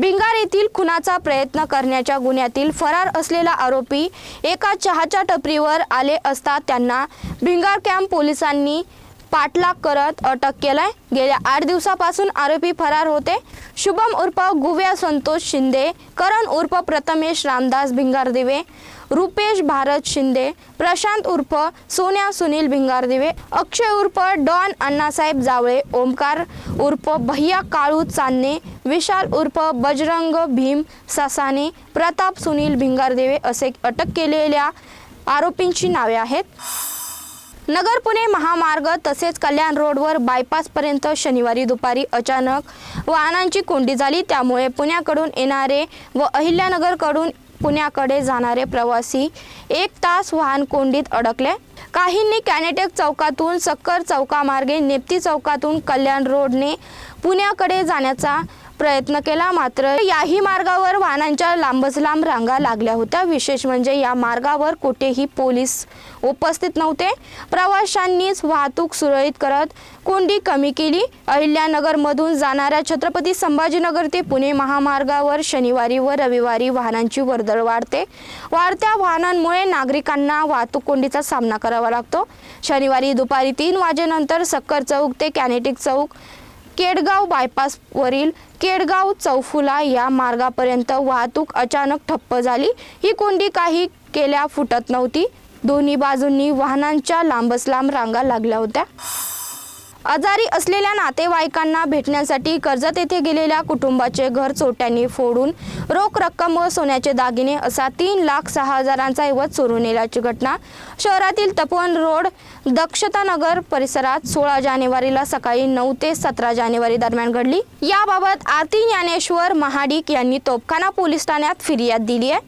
भिंगार येथील खुनाचा प्रयत्न करण्याच्या गुन्ह्यातील फरार असलेला आरोपी एका चहाच्या टपरीवर आले असता त्यांना भिंगार कॅम्प पोलिसांनी पाठलाग करत अटक केलाय. गेल्या आठ दिवसापासून आरोपी फरार होते. शुभम उर्फ गुव्या संतोष शिंदे करण उर्फ प्रथमेश रामदास भिंगारदिवे रुपेश भारत शिंदे प्रशांत उर्फ सोन्या सुनील भिंगारदिवे अक्षय उर्फ डॉन अण्णासाहेब जावळे ओमकार उर्फ भैया काळू चांदणे विशाल उर्फ बजरंग भीम ससाने प्रताप सुनील भिंगारदेवे असे अटक केलेल्या आरोपींची नावे आहेत. नगर पुणे महामार्ग तसेच कल्याण रोडवर बायपासपर्यंत शनिवारी दुपारी अचानक वाहनांची कोंडी झाली. त्यामुळे पुण्याकडून येणारे व अहिल्यानगरकडून पुण्याकडे जाणारे प्रवासी एक तास वाहन कोंडीत अडकले. काहींनी कॅनेटेक चौकातून सक्कर चौकामार्गे नेप्ती चौकातून कल्याण रोडने पुण्याकडे जाण्याचा प्रयत्न केला मात्र याही मार्गावर वाहनांच्या लांबच लांब रांगा लागल्या होत्या. विशेष म्हणजे या मार्गावर कुठेही पोलीस उपस्थित नव्हते. प्रवाशांनीच वाहतूक सुरळीत करत कोंडी कमी केली. अहिल्यानगरमधून जाणाऱ्या छत्रपती संभाजीनगर ते पुणे महामार्गावर शनिवारी व रविवारी वाहनांची वर्दळ वाढते. वाढत्या वाहनांमुळे नागरिकांना वाहतूक कोंडीचा सामना करावा लागतो. शनिवारी दुपारी तीन वाजेनंतर सक्कर चौक ते कॅनेटिक चौक केडगाव बायपासवरील केडगाव चौफुला या मार्गापर्यंत वाहतूक अचानक ठप्प झाली. ही कोंडी काही केल्या फुटत नव्हती. दोन्ही बाजूंनी वाहनांच्या लांबच लांब रांगा लागल्या होत्या. आजारी असलेल्या नातेवाईकांना भेटण्यासाठी कर्जत येथे गेलेल्या कुटुंबाचे घर चोट्यांनी फोडून रोख रक्कम व सोन्याचे दागिने असा तीन लाख सहा हजारांचा ऐवज चोरून नेल्याची घटना शहरातील तपोवन रोड दक्षता नगर परिसरात सोळा जानेवारीला सकाळी नऊ ते सतरा जानेवारी दरम्यान घडली. याबाबत आरती ज्ञानेश्वर महाडिक यांनी तोपखाना पोलीस ठाण्यात फिर्याद दिली आहे.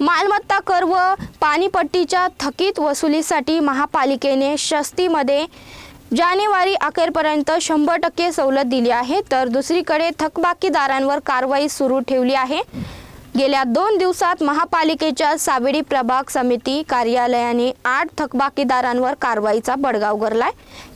मालमत्ता कर व पाणीपट्टीच्या थकीत वसुलीसाठी महापालिकेने शस्तीमध्ये जानेवारी अखेरपर्यंत शंभर टक्के सवलत दिली आहे तर दुसरीकडे थकबाकीदारांवर कारवाई सुरू ठेवली आहे. गेल्या दोन दिवसात महापालिकेच्या सावेडी प्रभाग समिती कार्यालयाने आठ थकबाकीदारांवर कारवाईचा बडगा उगरलाय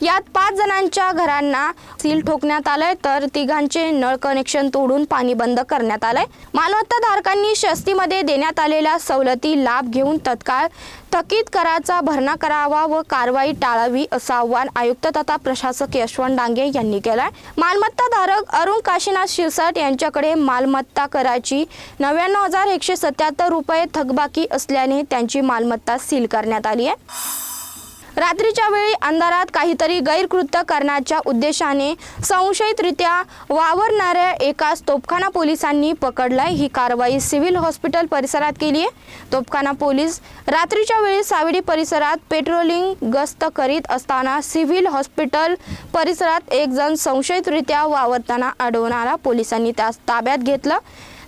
यात पाच जणांच्या घरांना सील ठोकण्यात आलंय तर तिघांचे नळ कनेक्शन तोडून पाणी बंद करण्यात आलंय. मालमत्ताधारकांनी शस्तीमध्ये देण्यात आलेल्या सवलती लाभ घेऊन तत्काळ थकीत कराचा भरणा करावा व कारवाई टाळावी असं आव्हान आयुक्त तथा प्रशासक यशवंत डांगे यांनी केलंय. मालमत्ताधारक अरुण काशीनाथ शिरसाट यांच्याकडे मालमत्ता कराची नव्याण्णव हजार एकशे सत्याहत्तर रुपये थकबाकी असल्याने त्यांची मालमत्ता सील करण्यात आली आहे. रात्रीच्या वेळी अंधारात काहीतरी गैरकृत्य करण्याच्या उद्देशाने संशयितरित्या वावरणाऱ्या एकाच तोपखाना पोलिसांनी पकडलाय. ही कारवाई सिव्हिल हॉस्पिटल परिसरात केली आहे. तोपखाना पोलीस रात्रीच्या वेळी सावेडी परिसरात पेट्रोलिंग गस्त करीत असताना सिव्हिल हॉस्पिटल परिसरात एक जण संशयितरित्या वावरताना आढळून पोलिसांनी त्यास ताब्यात घेतलं.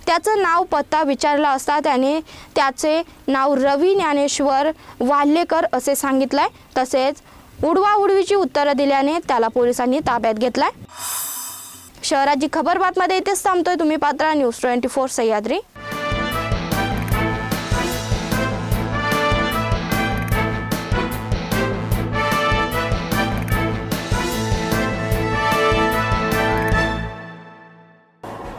त्याचं नाव पत्ता विचारला असता त्याने त्याचे नाव रवी ज्ञानेश्वर वाल्हेकर असे सांगितलंय. तसेच उडवाउडवीची उत्तरं दिल्याने त्याला पोलिसांनी ताब्यात घेतलाय. शहराची खबर बातमध्ये इथेच थांबतोय. तुम्ही पात्रा न्यूज ट्वेंटी फोर सह्याद्री.